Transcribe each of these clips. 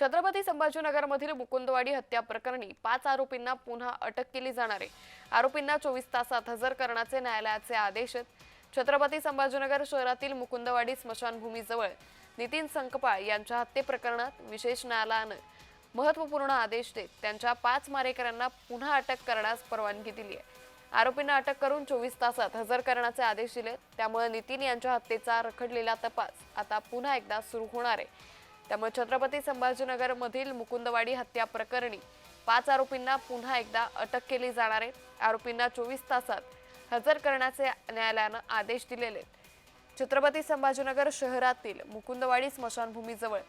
छत्रपती संभाजीनगरमधील मुकुंदवाडी हत्या प्रकरणी पाच आरोपींना पुन्हा अटक केली जाणार आहे. आरोपींना चोवीस तासात हजर करण्याचे न्यायालयाचे आदेश छत्रपती संभाजीनगर शहरातील मुकुंदवाडी स्मशानभूमीजवळ नितीन संकपाळ यांच्या हत्येप्रकरणात विशेष न्यायालयानं महत्त्वपूर्ण आदेश देत त्यांच्या पाच मारेकऱ्यांना पुन्हा अटक करण्यास परवानगी दिली आहे. आरोपींना अटक करून चोवीस तासात हजर करण्याचे आदेश दिले त्यामुळे नितीन यांच्या हत्येचा रखडलेला तपास आता पुन्हा एकदा सुरू होणार आहे. त्यामुळे छत्रपती संभाजीनगर मधील मुकुंदवाडी हत्या प्रकरणी पाच आरोपींना पुन्हा एकदा अटक केली जाणार आहे आरोपींना चोवीस तासात हजर करण्याचे न्यायालयानं आदेश दिलेले आहेत. छत्रपती संभाजीनगर शहरातील मुकुंदवाडी स्मशानभूमीजवळ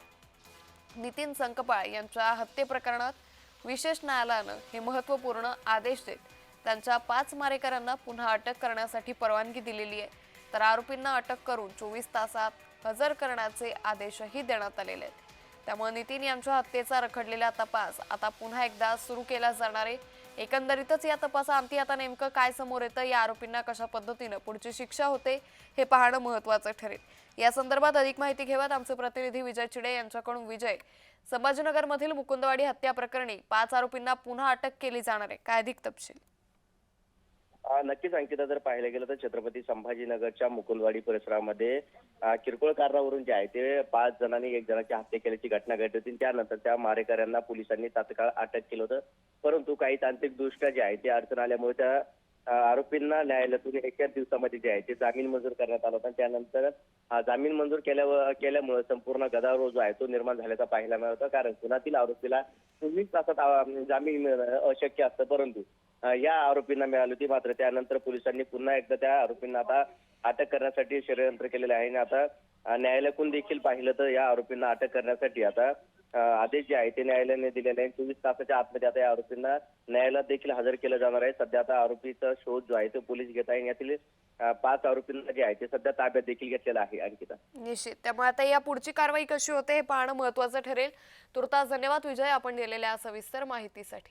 नितीन संकपाळ यांच्या हत्येप्रकरणात विशेष न्यायालयानं हे महत्त्वपूर्ण आदेश देत त्यांच्या पाच मारेकऱ्यांना पुन्हा अटक करण्यासाठी परवानगी दिलेली आहे तर आरोपींना अटक करून चोवीस तासात हजर करण्याचे आदेशही देण्यात आलेले आहेत. त्यामुळे नितीन यांच्या हत्येचा रखडलेला तपास आता पुन्हा एकदा सुरू केला जाणार आहे. एकंदरीतच या तपासाअंती आता नेमकं काय समोर येतं या आरोपींना कशा पद्धतीनं पुढची शिक्षा होते हे पाहणं महत्त्वाचं ठरेल. या संदर्भात अधिक माहिती घेऊयात आमचे प्रतिनिधी विजय चिडे यांच्याकडून. विजय संभाजीनगरमधील मुकुंदवाडी हत्या प्रकरणी पाच आरोपींना पुन्हा अटक केली जाणार आहे. काय अधिक तपशील? नक्कीच अंकिता जर पाहिलं गेलं तर छत्रपती संभाजीनगरच्या मुकुंदवाडी परिसरामध्ये किरकोळ कारणावरून जे आहे ते पाच जणांनी एक जणाची हत्या केल्याची घटना घडली होती. त्यानंतर त्या मारेकऱ्यांना पोलिसांनी तात्काळ अटक केलं होतं. परंतु काही तांत्रिकदृष्ट्या जे आहे ते अडचण आल्यामुळे त्या आरोपींना न्यायालयातून एका दिवसामध्ये जे आहे ते जामीन मंजूर करण्यात आला होता. त्यानंतर हा जामीन मंजूर केल्यावर केल्यामुळे संपूर्ण गदारोळ जो आहे तो निर्माण झाल्याचा पाहायला मिळत होता. कारण पुण्यातील आरोपीला चोवीस तासात जामीन मिळणं अशक्य असतं. परंतु या आरोपींना मिळाली होती. मात्र त्यानंतर पोलिसांनी पुन्हा एकदा त्या आरोपींना आता अटक करण्यासाठी षडयंत्र केलेलं आहे. आणि आता अ, न्यायालयाकडून देखील पाहिलं तर या आरोपींना अटक करण्यासाठी आता आदेश जे आहे ते न्यायालयाने दिलेले आहे. चोवीस तासाच्या आतमध्ये आता या आरोपींना न्यायालयात देखील हजर केलं जाणार आहे. सध्या आता आरोपीचा शोध जो आहे तो पोलीस घेत आहे. यातील पाच आरोपींना जे आहे ते सध्या ताब्यात देखील घेतलेलं आहे अंकिता. निश्चित. त्यामुळे आता या पुढची कारवाई कशी होते हे पाहणं महत्वाचं ठरेल. तुर्तास धन्यवाद विजय आपण दिलेल्या सविस्तर माहितीसाठी.